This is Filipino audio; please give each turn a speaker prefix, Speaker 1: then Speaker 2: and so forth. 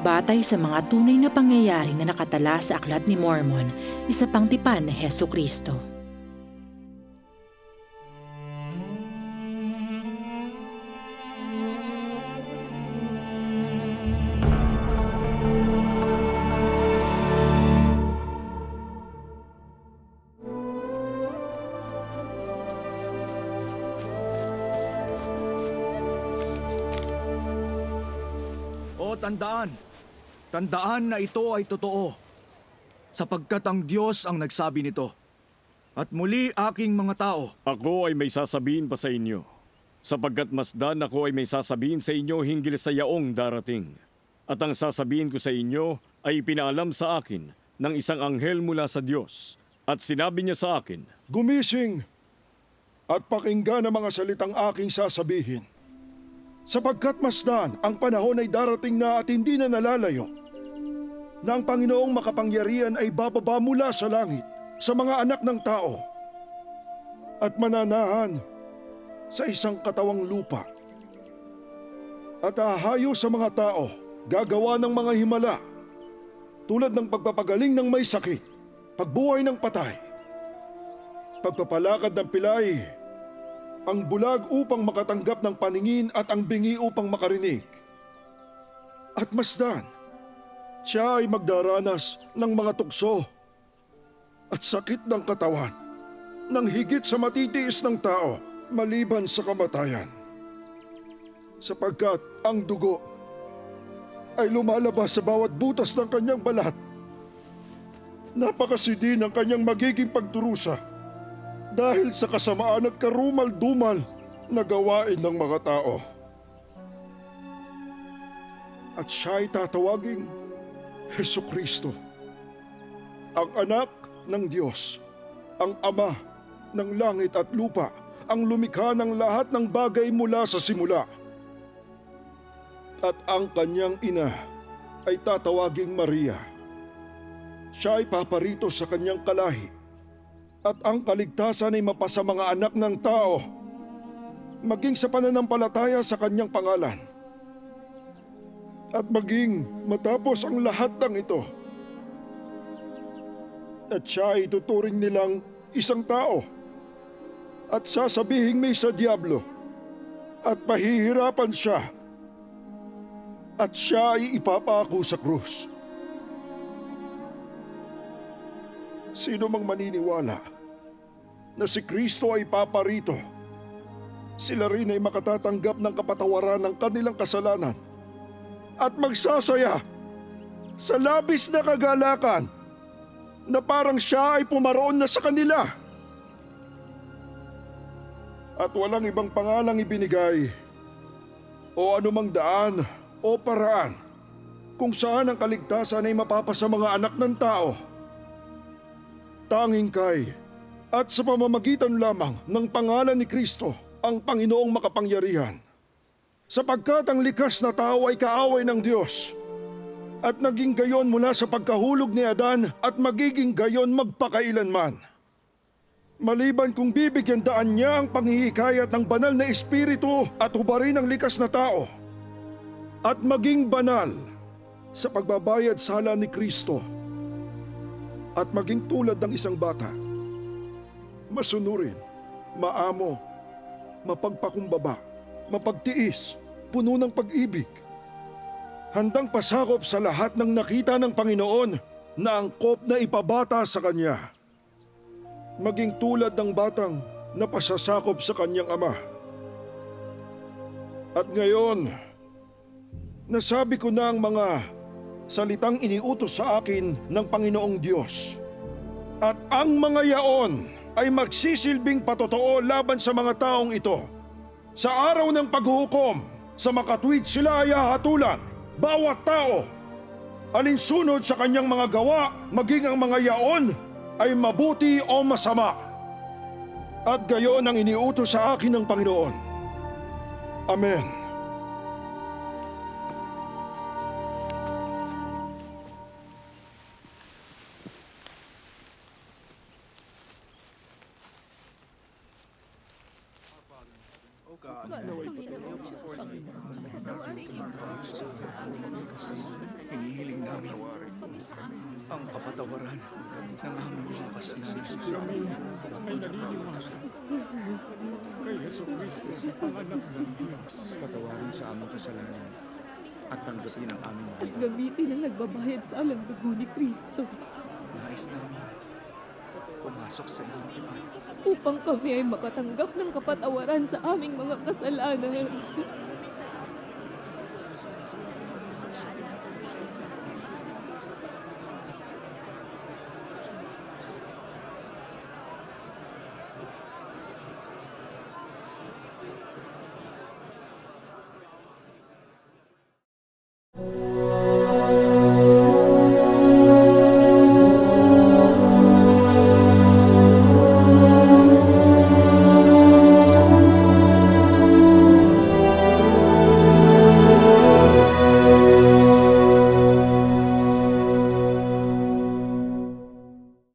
Speaker 1: Batay sa mga tunay na pangyayari na nakatala sa Aklat ni Mormon, isa pang tipan ni Heso Kristo.
Speaker 2: O tandaan, tandaan na ito ay totoo, sapagkat ang Diyos ang nagsabi nito. At muli aking mga tao,
Speaker 3: Ako ay may sasabihin pa sa inyo, sapagkat masdan ako ay may sasabihin sa inyo hinggil sa yaong darating. At ang sasabihin ko sa inyo ay pinaalam sa akin ng isang anghel mula sa Diyos. At sinabi niya sa akin,
Speaker 4: Gumising at pakinggan ang mga salitang aking sasabihin. Sapagkat masdan, ang panahon ay darating na at hindi na nalalayo. Na ang Panginoong makapangyarihan ay bababa mula sa langit sa mga anak ng tao at mananahan sa isang katawang lupa. At hahayo sa mga tao, gagawa ng mga himala tulad ng pagpapagaling ng may sakit, pagbuhay ng patay, pagpapalakad ng pilay, ang bulag upang makatanggap ng paningin at ang bingi upang makarinig. At masdan, siya ay magdaranas ng mga tukso at sakit ng katawan nang higit sa matitiis ng tao maliban sa kamatayan. Sapagkat ang dugo ay lumalabas sa bawat butas ng kanyang balat. Napakasidi ng kanyang magiging pagdurusa dahil sa kasamaan at karumal-dumal na gawain ng mga tao. At siya ay tatawaging Heso Kristo, ang anak ng Diyos, ang ama ng langit at lupa, ang lumikha ng lahat ng bagay mula sa simula. At ang kanyang ina ay tatawaging Maria. Siya ay paparito sa kanyang kalahi at ang kaligtasan ay mapasa mga anak ng tao, maging sa pananampalataya sa kanyang pangalan. At maging matapos ang lahat ng ito, at siya ay tuturing nilang isang tao. At sasabihing may sa diablo. At pahihirapan siya. At siya ay ipapako sa krus. Sino mang maniniwala na si Kristo ay paparito, sila rin ay makatatanggap ng kapatawaran ng kanilang kasalanan at magsasaya sa labis na kagalakan na parang siya ay pumaroon na sa kanila. At walang ibang pangalang ibinigay o anumang daan o paraan kung saan ang kaligtasan ay mapapasa mga anak ng tao tanging kay at sa pamamagitan lamang ng pangalan ni Kristo ang Panginoong makapangyarihan. Sapagkat ang likas na tao ay kaaway ng Diyos at naging gayon mula sa pagkahulog ni Adan at magiging gayon magpakailanman. Maliban kung bibigyan daan niya ang panghihikayat ng banal na espiritu at hubarin ang likas na tao at maging banal sa pagbabayad sala ni Kristo at maging tulad ng isang bata. Masunurin, maamo, mapagpakumbaba, mapagtiis, puno ng pag-ibig. Handang pasakop sa lahat ng nakita ng Panginoon na angkop na ipabata sa Kanya. Maging tulad ng batang napasasakop sa kanyang ama. At ngayon, nasabi ko na ang mga salitang iniutos sa akin ng Panginoong Diyos. At ang mga yaon ay magsisilbing patotoo laban sa mga taong ito. Sa araw ng paghuhukom, sa makatwid sila ay hahatulan, bawat tao. Alinsunod sa kanyang mga gawa, maging ang mga yaon ay mabuti o masama. At gayon ang iniutos sa akin ng Panginoon. Amen.
Speaker 2: Hinihiling namin ang kapatawaran ng aming mga kasalanan.
Speaker 3: Ay naniniwala kay Heso Kristo sa panganak ng Diyos.
Speaker 5: patawarin sa aming kasalanan at tanggapin ang aming
Speaker 6: at gamitin ang nagbabayad sa alang dugo ni Kristo
Speaker 2: Nais namin pumasok sa inyong tipan.
Speaker 6: upang kami ay makatanggap ng kapatawaran sa aming mga kasalanan.